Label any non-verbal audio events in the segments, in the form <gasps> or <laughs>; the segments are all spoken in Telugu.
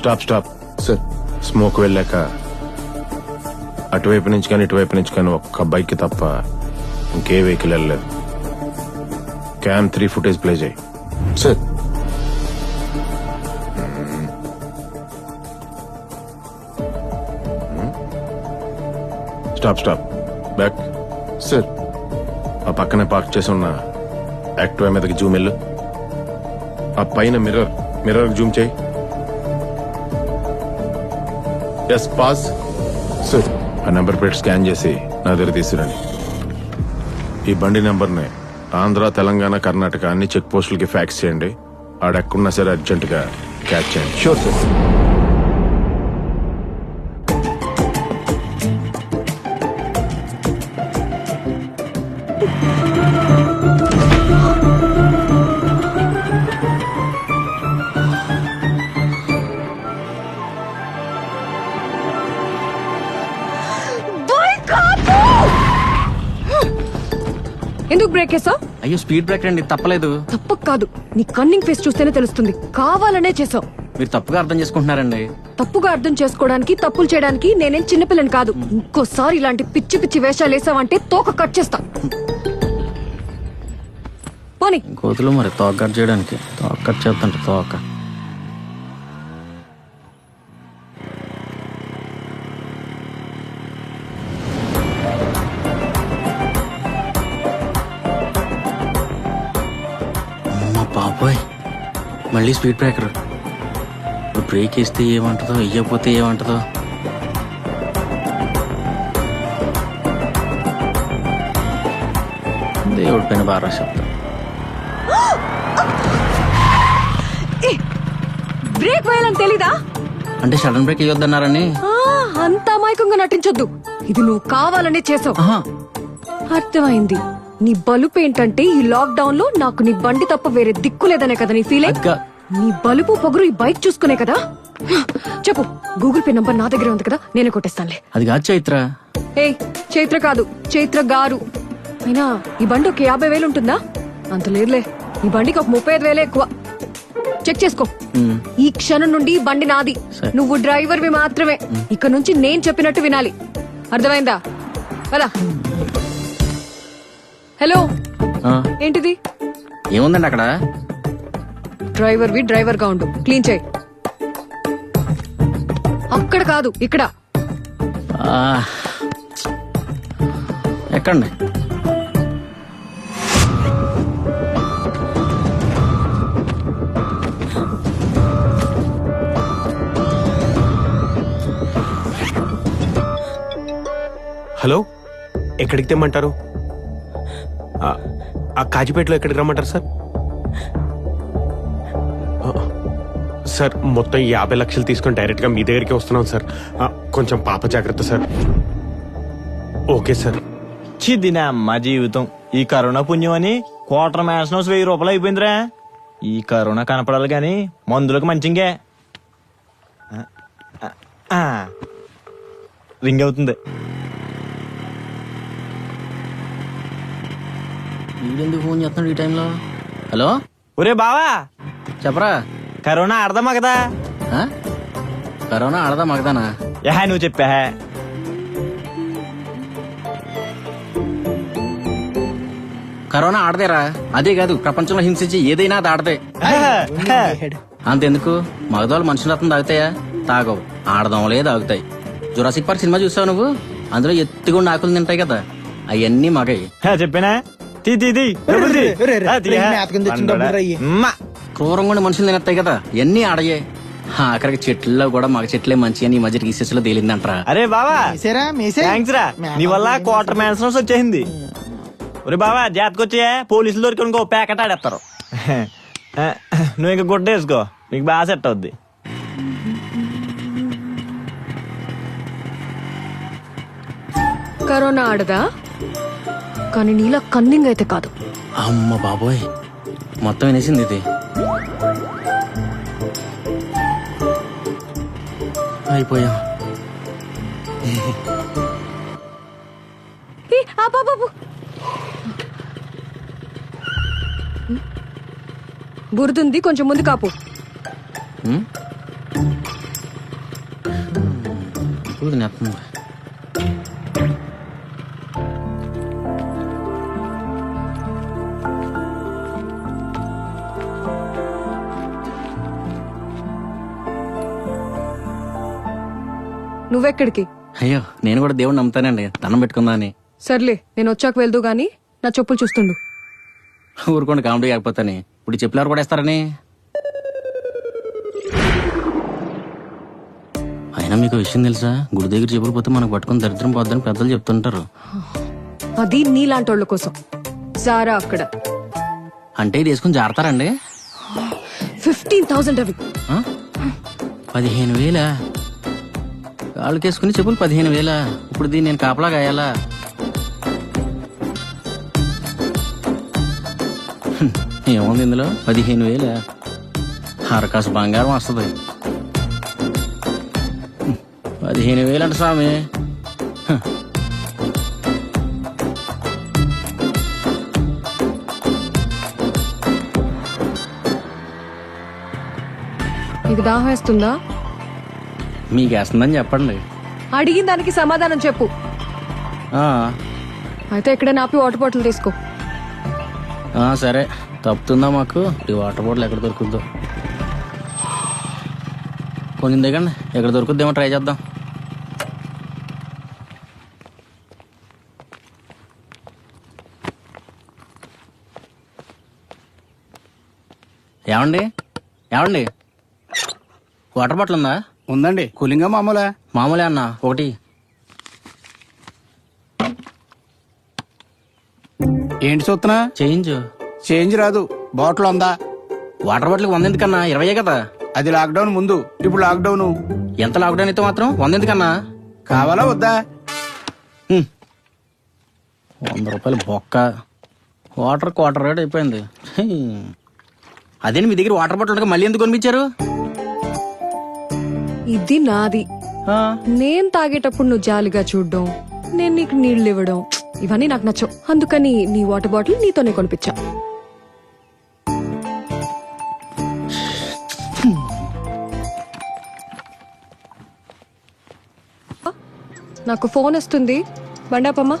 Stop stop. సార్ స్మోక్ వెళ్ళాక అటువైపు నుంచి కానీ ఇటువైపు నుంచి కానీ ఒక్క బైక్ తప్ప ఇంకే వెహికల్ వెళ్ళలేదు. క్యామ్ త్రీ ఫుటేజ్ ప్లే చేయి. Sir. Stop stop. Back. Sir. ఆ పక్కనే పార్క్ చేసి ఉన్న యాక్టివా మీదకి జూమ్ వెళ్ళు. ఆ పైన మిర్రర్ మిర్రర్ జూమ్ చేయి. ఎస్ పాస్ సార్ ఆ నెంబర్ ప్లేట్ స్కాన్ చేసి నా దగ్గర తీసుకురండి. ఈ బండి నెంబర్ని ఆంధ్ర తెలంగాణ కర్ణాటక అన్ని చెక్ పోస్టులకి ఫ్యాక్స్ చేయండి. ఆడెక్కడున్నా సరే అర్జెంటుగా క్యాచ్ చేయండి. షూర్ సార్ వేసావు అయ్యో స్పీడ్ బ్రేక్ అండి తప్పలేదు. తప్పు కాదు. నీ కన్నింగ్ ఫేస్ చూస్తేనే తెలుస్తుంది. కావాలనే చేసావు. మీరు తప్పుగా అర్థం చేసుకుంటున్నారండి. తప్పుగా అర్థం చేసుకోవడానికి తప్పులు చేయడానికి నేనేం చిన్నపిల్లని కాదు. ఇంకోసారి ఇలాంటి పిచ్చి పిచ్చి వేషాలు వేసావంటే తోక కట్ చేస్తా. పోనీ. కోతులు మరి తోక కట్ చేయడానికి. తోక కట్ చేస్తుంట తోక. మళ్ళీ స్పీడ్ బ్రేకర్. ఇప్పుడు బ్రేక్ వేస్తే ఏమంటుందో వెయ్యకపోతే ఏమంటుందో. దేవుడి పైన బాగా చెప్తా. <gasps> బ్రేక్ వేయాలని తెలీదా? అంటే సడన్ బ్రేక్ వేయొద్దన్నారని. అంత అమాయకంగా నటించొద్దు. ఇది నువ్వు కావాలనే చేసావు. అర్థమైంది. నీ బలుపు ఏంటంటే ఈ లాక్ డౌన్లో నాకు నీ బండి తప్ప వేరే దిక్కు లేదనే కదా నీ ఫీలింగ్ నీ బలుపు పొగరు ఈ బైక్ చూసుకునే కదా? చెప్పు గూగుల్ పే నంబర్ నా దగ్గరే ఉంది కదా నేనే కొట్టేస్తానులే. అది కాదు చైత్ర. ఏ చైత్ర కాదు చైత్ర గారు. అయినా ఈ బండి ఒక యాభై వేలు ఉంటుందా? అంత లేదులే ఈ బండికి ఒక ముప్పై ఐదు వేలే ఎక్కువ. చెక్ చేసుకో. ఈ క్షణం నుండి ఈ బండి నాది. నువ్వు డ్రైవర్వి మాత్రమే. ఇక నుంచి నేను చెప్పినట్టు వినాలి. అర్థమైందా? పదా. హలో. ఏంటిది? ఏముందండి అక్కడ? డ్రైవర్వి డ్రైవర్గా ఉండు. క్లీన్ చేయి. అక్కడ కాదు ఇక్కడ. ఎక్కండి. హలో? ఎక్కడికి తెమ్మంటారు? ఆ, ఆ కాజీపేటలో ఎక్కడికి రమ్మంటారు సార్? సార్ మొత్తం యాభై లక్షలు తీసుకొని డైరెక్ట్గా మీ దగ్గరికి వస్తున్నాం సార్. కొంచెం పాప జాగ్రత్త సార్. Okay sir. చిదిన అమ్మ జీవితం. ఈ కరోనా పుణ్యం అని క్వార్టర్ మ్యాన్స్ వెయ్యి రూపాయలు అయిపోయిందిరా. ఈ కరోనా కనపడాలి గాని మందులకు మంచింగే. రింగ్ అవుతుంది. వీడెందుకు ఫోన్ చేస్తున్నాడు ఈ టైంలో? హలో? ఒరే బావా! చెప్పరా? కరోనా ఆడదామా కదా ఆ? కరోనా ఆడదా మగదానా? యహా నువ్వు చెప్పా. కరోనా ఆడదేరా? అదే కాదు ప్రపంచంలో హింసించి ఏదైనా అది ఆడదే. అంతెందుకు? మగదోళ్ళు మనుషుల రత్నం తాగుతాయా? తాగవు. ఆడదోమలే తాగుతాయి. జురాసిక్ పార్క్ సినిమా చూసావు నువ్వు? అందులో ఎత్తుకుండా ఆకులు తింటాయి కదా. అవన్నీ మగయి. చెప్పానా? తీ తీ తీ. డబ్బులు తీ. రే, రే, ఆ, తీయా. మేతకం తెచ్చిన డబ్బులు రయ్యి. అమ్మ. క్రూరంగా ఉండే మనుషులు తినేస్తాయి కదా. ఎన్ని ఆడయే. అక్కడికి చెట్లలో కూడా మగ చెట్లే మంచి అని ఈ మధ్య రీసెస్లో తేలిందంటరా. అరే బావా మీసేరా మీసే? థ్యాంక్స్ రా. నీ వల్ల క్వార్టర్ మ్యాన్స్ వచ్చేసింది. ఒరే బావా జాతకొచ్చే పోలీసులు దొరికి ఇంకో ప్యాకెట్ ఆడేస్తారు. <laughs> నువ్వు ఇంకా గుడ్డ వేసుకో. నీకు బాగా సెట్ అవుద్ది. కరోనా ఆడదా? కానీ నీలా కన్నింగ్ అయితే కాదు. అమ్మ బాబోయ్ మొత్తం వినేసింది ఇది. అయిపోయా బురదుంది కొంచెం ముందు కాపు. బురద నువ్వెక్కడికి? అయ్యో నేను కూడా దేవుడు నమ్ముతానండి. దండం పెట్టుకుందా అని సర్లే నేను వచ్చాక వెళ్దు గాని నా చెప్పులు చూస్తుండు. ఊరుకోండి కామెడీ కాకపోతాని. ఇప్పుడు చెప్పులు ఎవరు కూడా వేస్తారని అయినా మీకు విషయం తెలుసా? గుడి దగ్గర చెప్పులు పోతే మనకు పట్టుకుని దరిద్రం పోద్దని పెద్దలు చెప్తుంటారు. అది నీలాంటోళ్ళ కోసం. సారా అక్కడ. అంటే ఇది వేసుకుని జారతారండి? ఫిఫ్టీన్ థౌసండ్ అవి? పదిహేను వేలా? కాళ్ళకేసుకుని చెప్పులు పదిహేను వేలా. ఇప్పుడు దీన్ని నేను కాపలా గాయాలా? ఏముంది ఇందులో? పదిహేను వేలా? హరకాసు బంగారం వస్తుంది. పదిహేను వేలంట స్వామి. హ్మ్. నీకు దాహం వేస్తుందా? మీకు వేస్తుందని చెప్పండి. అడిగిన దానికి సమాధానం చెప్పు. ఆ, అయితే ఇక్కడ నాపి వాటర్ బాటిల్ తీసుకో. ఆ, సరే. తప్పుతుందా మాకు? ఈ వాటర్ బాటిల్ ఎక్కడ దొరుకుద్దో? కొంచెం దిగండి. ఎక్కడ దొరుకుద్దేమో ట్రై చేద్దాం. ఏమండి? ఏమండి? వాటర్ బాటిల్ ఉందా? ఉందండి. కూలింగా మామూలా. మామూలే అన్న. ఒకటి. ఏంటి చూస్తున్నా? చేయించు. చేంజ్ రాదు. బాటిల్ ఉందా? వాటర్ బాటిల్ వంద ఎందుకన్నా ఇరవై కదా. అది లాక్డౌన్ ముందు. ఇప్పుడు లాక్డౌన్. ఎంత లాక్డౌన్ అయితే మాత్రం వంద ఎందుకన్నా కావాలా వద్దా? హ్మ్. వంద రూపాయలు బొక్క. వాటర్ క్వార్టర్ రేట్ అయిపోయింది. హ్మ్. అదేంటి మీ దగ్గర వాటర్ బాటిల్ ఉండగా మళ్ళీ ఎందుకు కొనిపించారు? ఇది నాది. నేను తాగేటప్పుడు నువ్వు జాలిగా చూడడం నేను నీకు నీళ్ళు ఇవ్వడం ఇవన్నీ నాకు నచ్చవు. అందుకని నీ వాటర్ బాటిల్ నీతోనే కొనిపించా. నాకు ఫోన్ వస్తుంది. బండాపమ్మ.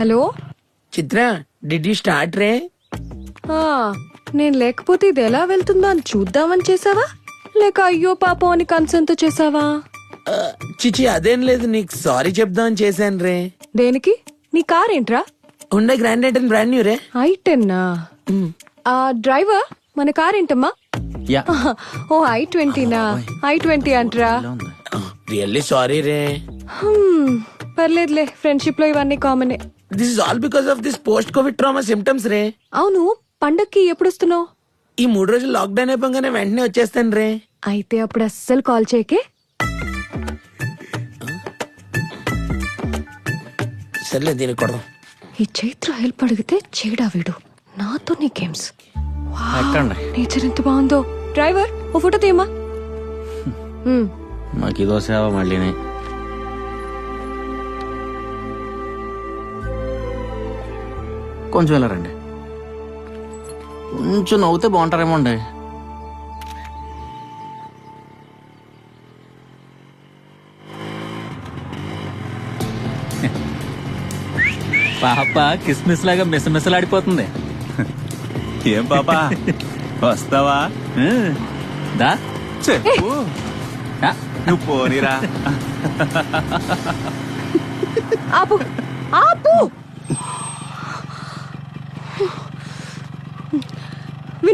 Hello? Chitra. Did you start రే ఆ, నేను లేకపోతే ఇది ఎలా వెళ్తుందో అని చూద్దామని చేసావా? లేక అయ్యో పాపం అని కన్సర్న్తో చేసావా చిచి అదేం లేదు. నీకు సారీ చెప్దామని చేశాను రే దేనికి? నీ కార్ ఏంట్రా? ఉండే గ్రాండ్ అండ్ బ్రాండ్ న్యూ రే ఐ టెన్నా ఆ డ్రైవర్ మన కార్ ఏంటమ్మా? యా. <laughs> ఓ ఐ ట్వంటీనా? ఐ ట్వంటీ అంటరా. రియల్లీ సారీ రే హ్మ్, పర్లేదులే. ఫ్రెండ్షిప్లో ఇవన్నీ కామనే this is all because of this post covid trauma symptoms రే అవును పండక్కి ఎప్పుడు వస్తున్నావు ఈ మూడు రోజులు లాక్డౌన్ అయిపోగానే వెంటనే వచ్చేస్తాను రే అయితే అప్పుడు అస్సలు కాల్ చేయకే? సర్లే దీనికి కొడదాం. ఈ చైత్ర హెల్ప్ అడిగితే చేయడా వీడు. నాతో నీ గేమ్స్ ఎక్కండి నేచర్ ఎంత బాగుందో. డ్రైవర్ ఓ ఫోటో తీయమ్మా. హ్మ్, మాకు ఇదో సేవ మళ్ళీనే. కొంచెం వెళ్ళారండి కొంచెం నవ్వుతే బాగుంటారేమో అండి. పాప కిస్మిస్ లాగా మిసమిసలాడిపోతుంది. ఏం పాప? వస్తావా. దా. చెప్పు ఆ, నువ్వు పోనీరా. ఆపు. ఆపు.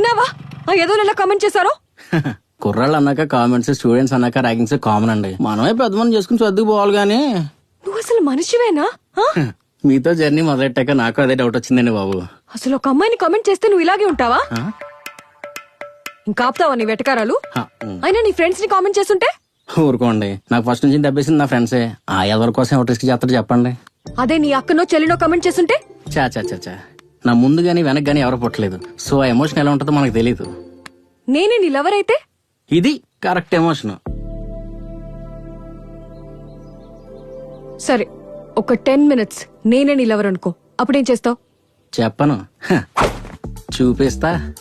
విన్నావా? ఆ ఏదో ఎలా కామెంట్ చేశారో? <laughs> కుర్రాళ్ళు అన్నాక కామెంట్స్ స్టూడెంట్స్ అన్నాక ర్యాగింగ్స్ కామన్ అండి. మనమే పెద్ద మనం చేసుకుని చదువుకు పోవాలి కానీ. నువ్వు అసలు మనిషివేనా? ఆ? <laughs> మీతో జర్నీ మొదలెట్టాక నాకు అదే డౌట్ వచ్చిందండి బాబు. అసలు ఒక అమ్మాయిని కామెంట్ చేస్తే నువ్వు ఇలాగే ఉంటావా? ఆ? ఇంకా ఆపుతావా నీ వెటకారాలు? హ. అయినా నీ ఫ్రెండ్స్ని కామెంట్ చేస్తుంటే? ఊరుకోండి. నాకు ఫస్ట్ నుంచి దెబ్బేసింది నా ఫ్రెండ్సే ఆ ఎవరి కోసం ఎవరు రిస్క్ చేస్తారో చెప్పండి. అదే నీ అక్కనో చెల్లినో కామెంట్ చేస్తుంటే? చా చా చా చా నా ముందు గానీ వెనక్ గానీ ఎవరు పుట్టలేదు. సో ఆ ఎమోషన్ ఎలా ఉంటుందో మనకు తెలియదు నేనే నీ లవర్ అయితే? ఇది కరెక్ట్ ఎమోషన్ సరే ఒక టెన్ మినిట్స్ నేనే నీ లవర్ అనుకో. అప్పుడేం చేస్తావు? చెప్పను. హ, చూపిస్తా.